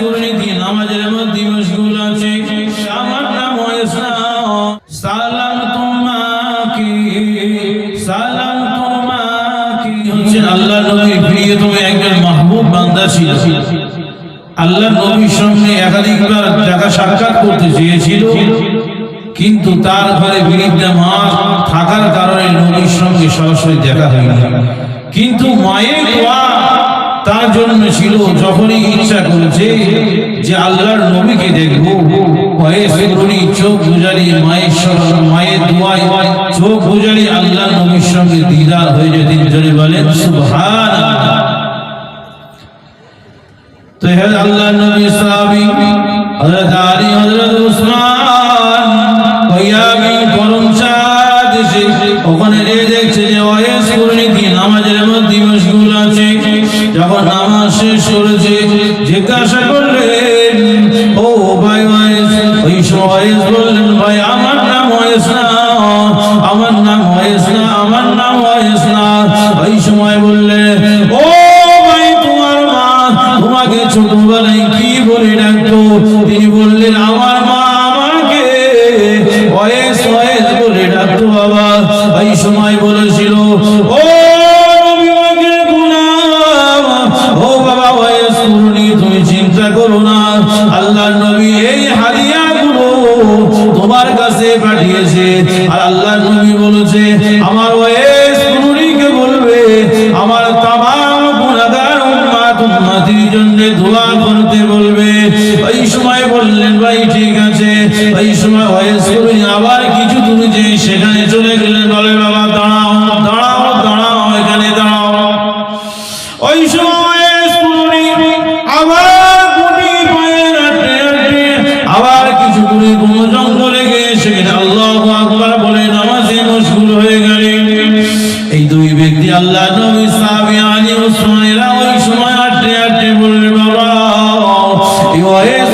কুরনিতি নামাজের মধ্যে মশগুল আছে। আমার নাম সালাম তোমাকে সালাম তোমাকে। হচ্ছে আল্লাহ নবী প্রিয়তম একজন মাহবুব বান্দা ছিল। আল্লাহ নবীর সঙ্গে একাধিকবার দেখা সাক্ষাৎ করতে চেয়েছিল। কিন্তু তার ঘরে বিরুদ্ধে মা থাকার কারণে নবীর সঙ্গে সরাসরি দেখা হয়নি। কিন্তু মায়ের তার জন্য ছিল যখনই ইচ্ছা করেছে যে আল্লাহর নবীকে দেখব। চোখ মায়ের মায়ের দোয়ায় চোখ নবীর সঙ্গে দিদার হয়ে জোরে বলেন দেখছে যে পরিণতি নামাজের মধ্যে আছে। যখন নামাজ শেষ করেছে, জিজ্ঞাসা করলেন, ও ভাই ওয়েস ওই সময় বললেন, ভাই, আমার নাম ওয়েস না, আমার নাম ওয়েস না, আমার নাম ওয়েস না। ওই সময় বললেন ও ভাই, তোমার মা, তোমাকে ছোটবেলায় কি বলে ডাকতো? তিনি বললেন, আমার মা আমাকে ওয়েস ওয়েস বলে ডাকতো বাবা। ওই সময় বলেছিল দোয়া করতে বলবে। ওই সময় বললেন, ভাই, ঠিক আছে। ওই সময় ওয়েস কুরনি আবার কিছু দূরে যে সেখানে চলে গেলেন, বলে, বাবা, দাঁড়াও দাঁড়াও দাঁড়াও, এখানে দাঁড়াও। ওই সময় আবার কিছু দূরে কোনো জঙ্গলে আল্লাহ হয়ে গেলেন। এই দুই ব্যক্তি, আল্লাহ নবী সাহাবী আলী ওসমানেরা ওই সময় বললেন বাবা এই ওয়েস কুরনি আমাদের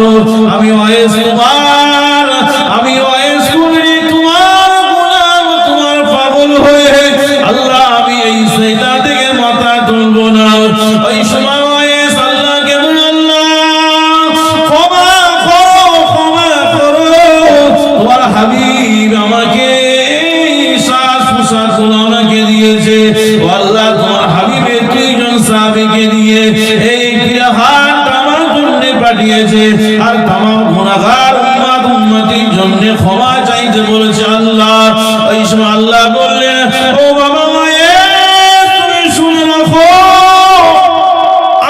বলো আমি আমি তোমার গোলাম তোমার পাগল হয়ে আল্লাহ, আমি এই সেটা থেকে মাথা তুলবো না। শ্বাস প্রশ্বাস ওনাকে দিয়েছে। আল্লাহ, তোমার হাবিবের দুইজন সাহাবিকে হাত আমার জন্য পাঠিয়েছে। উম্মত উম্মতির জন্য ক্ষমা চাইতে বলেছে আল্লাহ। এই সময় আল্লাহ বললেন, ও বাবা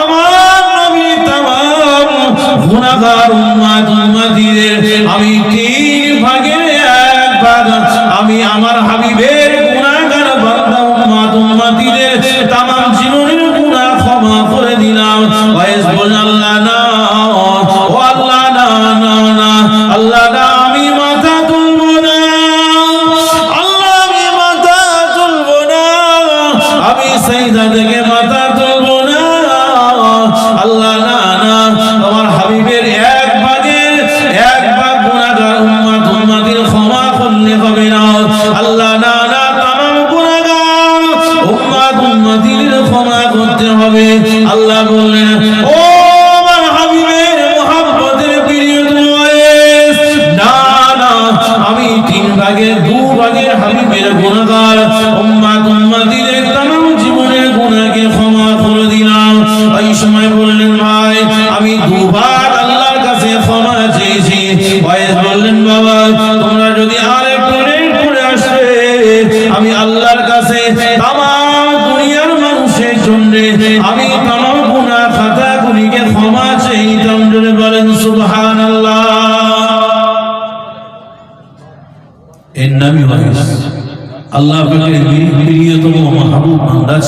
আমার আমি তিন ভাগে এক আমি আমার হাবিবের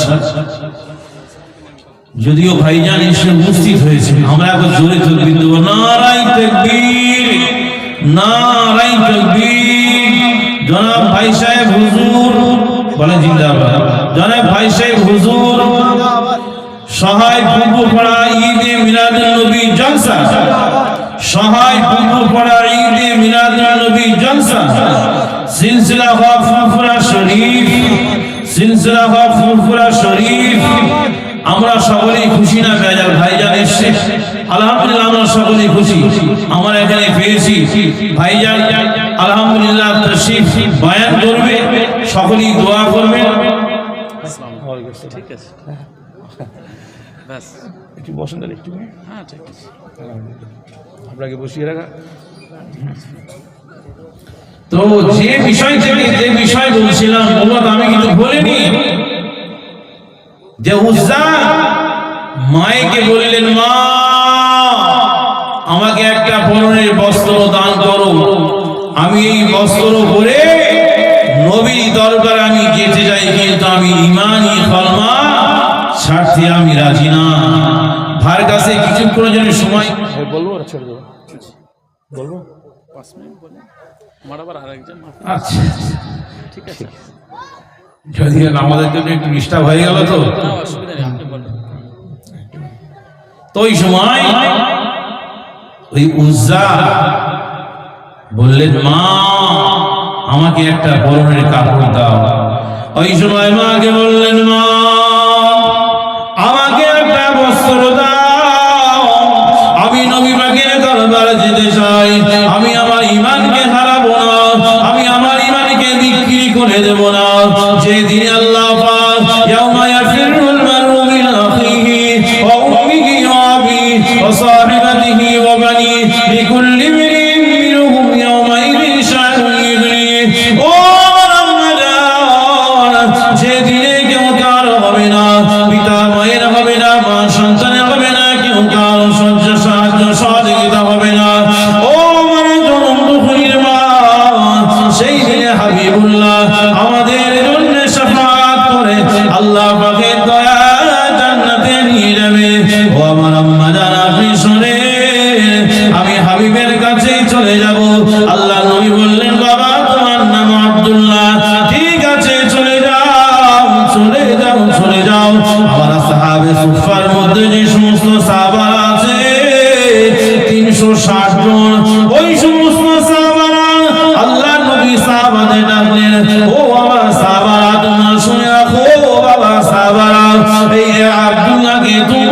ছিল যদিও ভাইজান এসে উপস্থিত হয়েছে, আমরা এখন জোরে তকবীর দেবো। নারাই তকবীর নারাই তকবীর। জনাব ভাই সাহেব হুজুর বলে জিন্দাবাদ। জনাব ভাই সাহেব হুজুর, সহায় পূর্বপাড়া ঈদে মিলাদুল নবী জলসা। সহায় পূর্বপাড়া ঈদে মিলাদুল নবী জলসা। সিলসিলা ফুরফুরা শরীফ। সিলসিলা হওয়া ফুরফুরা শরীফ। আমরা সকলেই খুশি না বেজার ভাইজান এসছে। আলহামদুলিল্লাহ আমরা সকলেই খুশি। আমরা এখানে পেয়েছি ভাইজান আলহামদুলিল্লাহ তশরিফ বয়ান করবে। সকলেই দোয়া করবে ঠিক আছে। ব্যাস। একটু বসেন তাহলে একটু। হ্যাঁ ঠিক আছে। আপনাকে বসিয়ে রাখা। তো যে বিষয় থেকে যে বিষয় বলছিলাম ওগুলো আমি কিন্তু বলিনি। যে উজ্জা মায়েকে বললেন মা আমাকে একটা পরনের বস্ত্র দান করো। আমি এই বস্ত্র পরে নবী দরবার আমি যেতে যাই কিন্তু আমি ইমানি ফলমা ছাড়তে আমি রাজি না। ভার কাছে কিছুক্ষণের জন্য সময়। বলব বলব? পাঁচ মিনিট বলে আমার আবার আরেকজন মাথা- আচ্ছা ঠিক আছে। যদি আমাদের জন্য একটু ডিস্টার্ব হয়ে গেল তো। অসুবিধা নেই আপনি বলেন। তো ওই সময় ওই উজ্জা বললেন মা আমাকে একটা পরনের কাপড় দাও। ওই সময় মাকে বললেন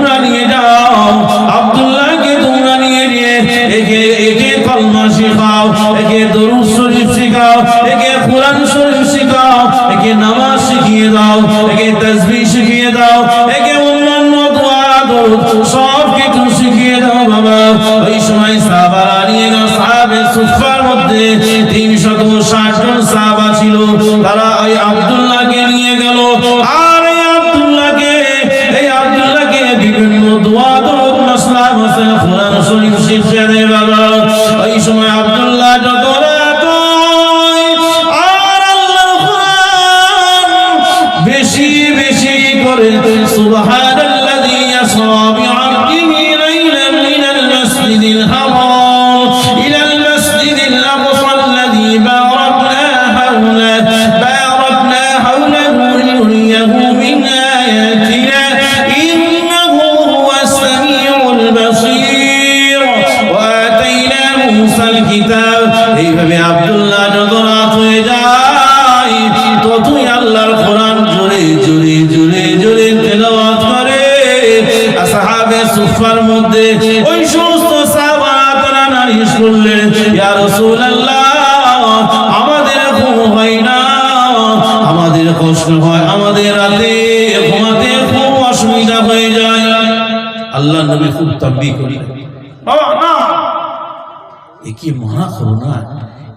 তোমরা নিয়ে যাও। আব্দুল্লাহকে তোমরা নিয়ে নিয়ে একে একে কলমা শেখাও, একে দরুদ শরীফ শেখাও, একে কোরআন শরীফ শেখাও, একে নামাজ শিখিয়ে দাও, একে তাসবিহ শিখিয়ে দাও, একে অন্যান্য দোয়া, দরুদ সব কিছু শিখিয়ে দাও বাবা। ওই সময় সাহাবারা নিয়ে গেল সাহাবে সুফার মধ্যে নালিশ করলেন ইয়া আমাদের ঘুম হয় না। আমাদের কষ্ট হয়, আমাদের রাতে ঘুমাতে খুব অসুবিধা হয়ে যায়। আল্লাহ নবী খুব তাম্বি করি বাবা না এ কি মানা করো না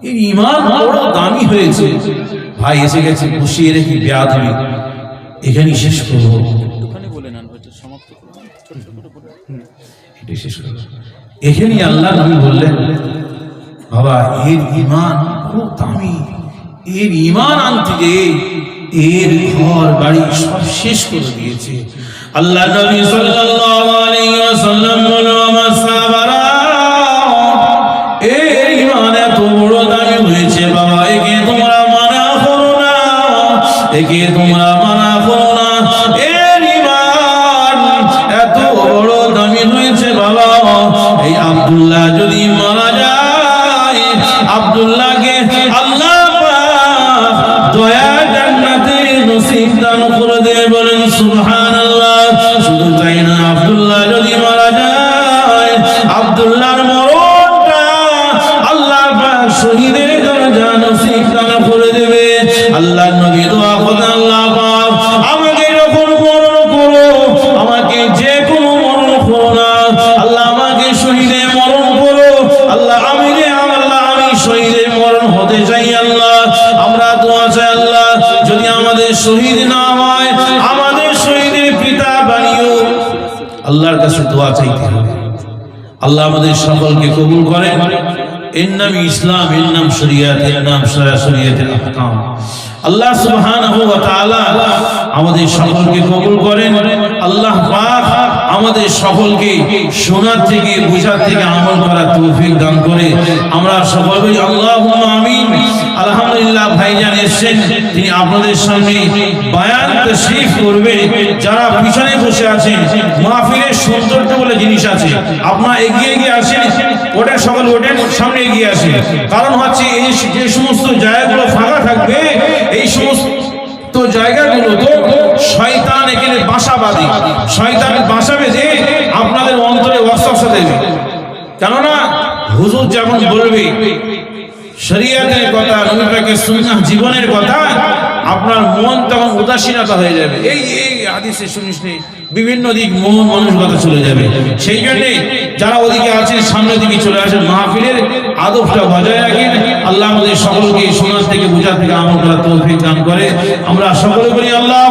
এই ইমান বড় দামি হয়েছে। ভাই, এসে গেছে, বসিয়ে রেখে বেয়াদ এখানেই শেষ করব। করে এটাই শেষ এখানেই আল্লাহ নবী বললেন বাবা এর ইমান খুব দামি। এর ইমান আনতে যে এর ঘর বাড়ি সব শেষ করে দিয়েছে। আল্লাহ নবী সাল্লাল্লাহু আলাইহি ওয়াসাল্লাম বলল আমার সাহাবারা এর ইমান এত বড় দামি হয়েছে বাবা। একে তোমরা মানা করো না। একে তোমরা মানা করো আল্লাহ আমাদের সকলকে কবুল করেন এর নাম ইসলাম এর নাম শরিয়াত এর নাম শরিয়াতের আহকাম। আল্লাহ তাআলা আমাদের সকলকে কবুল করেন। আল্লাহ পাক আমাদের সকলকে শোনার থেকে, বোঝার থেকে আমল করার তৌফিক দান করে। আমরা সকল বলি, আল্লাহুম্মা আমিন। আলহামদুলিল্লাহ, ভাইজান এসেছেন। তিনি আপনাদের সামনে বায়ান তাশরীফ করবে যারা পিছনে বসে মাহফিলের সৌন্দর্য বলে জিনিস আছে। আপনারা এগিয়ে এগিয়ে আসেন। ওটা সকল ওঠেন সামনে এগিয়ে আসেন কারণ হচ্ছে এই যে সমস্ত জায়গাগুলো ফাঁকা থাকবে, এই সমস্ত শয়তান এখানে বাসা বাঁধে শয়তান বাসা বেঁধে আপনাদের অন্তরে ওয়াসওয়াসা দেবে। কেননা হুজুর যেমন বলবে, শরিয়াতের কথা জীবনের কথা আপনার মন তখন উদাসীনতা হয়ে যাবে। এই এই হাদিসে শুনিস বিভিন্ন দিক মন মানসিকতা চলে যাবে। সেই জন্যে যারা ওদিকে আছেন, সামনের দিকে চলে আসেন, মাহফিলের আদবটা বজায় রাখেন। আল্লাহ আমাদের সকলকে সোনার থেকে বোঝার থেকে আমল করার তৌফিক দান করে। আমরা সকলে বলি আল্লাহ